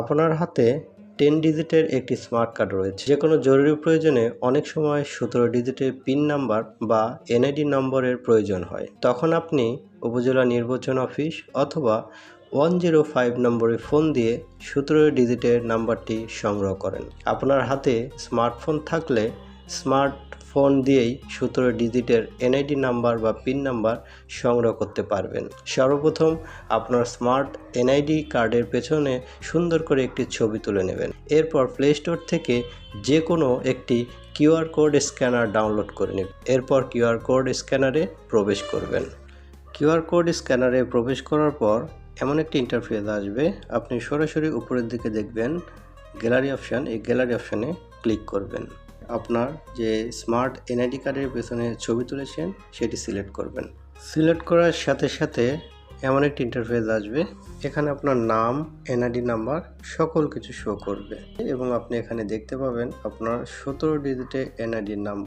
আপনার হাতে টেন ডিজিটের একটি স্মার্ট কার্ড রয়েছে। যে কোনো জরুরি প্রয়োজনে অনেক সময় সতেরো ডিজিটের পিন নাম্বার বা এনআইডি নম্বরের প্রয়োজন হয়। তখন আপনি উপজেলা নির্বাচন অফিস অথবা ওয়ান জিরো ফাইভ নম্বরে ফোন দিয়ে সতেরো ডিজিটের নাম্বারটি সংগ্রহ করেন। আপনার হাতে স্মার্টফোন থাকলে স্মার্টফোন দিয়েই সতেরো ডিজিটের এনআইডি নাম্বার বা পিন নাম্বার সংগ্রহ করতে পারবেন। সর্বপ্রথম আপনার স্মার্ট এনআইডি কার্ডের পেছনে সুন্দর করে একটি ছবি তুলে নেবেন। এরপর প্লে স্টোর থেকে যে কোনো একটি কিউআর কোড স্ক্যানার ডাউনলোড করে নেবেন এরপর কিউআর কোড স্ক্যানারে প্রবেশ করবেন। কিউআর কোড স্ক্যানারে প্রবেশ করার পর এমন একটি ইন্টারফেস আসবে। আপনি সরাসরি উপরের দিকে দেখবেন গ্যালারি অপশান। এই গ্যালারি অপশানে ক্লিক করবেন। আপনার যে স্মার্ট এনআইডি কার্ডের পেছনে ছবি তুলেছেন, সেটি সিলেক্ট করবেন। সিলেক্ট করার সাথে সাথে এমন একটি ইন্টারফেস আসবে, এখানে আপনার নাম, এনআইডি নাম্বার, সকল কিছু শো করবে। এবং আপনি এখানে দেখতে পাবেন আপনার সতেরো ডিজিটে এনআইডি নাম্বার।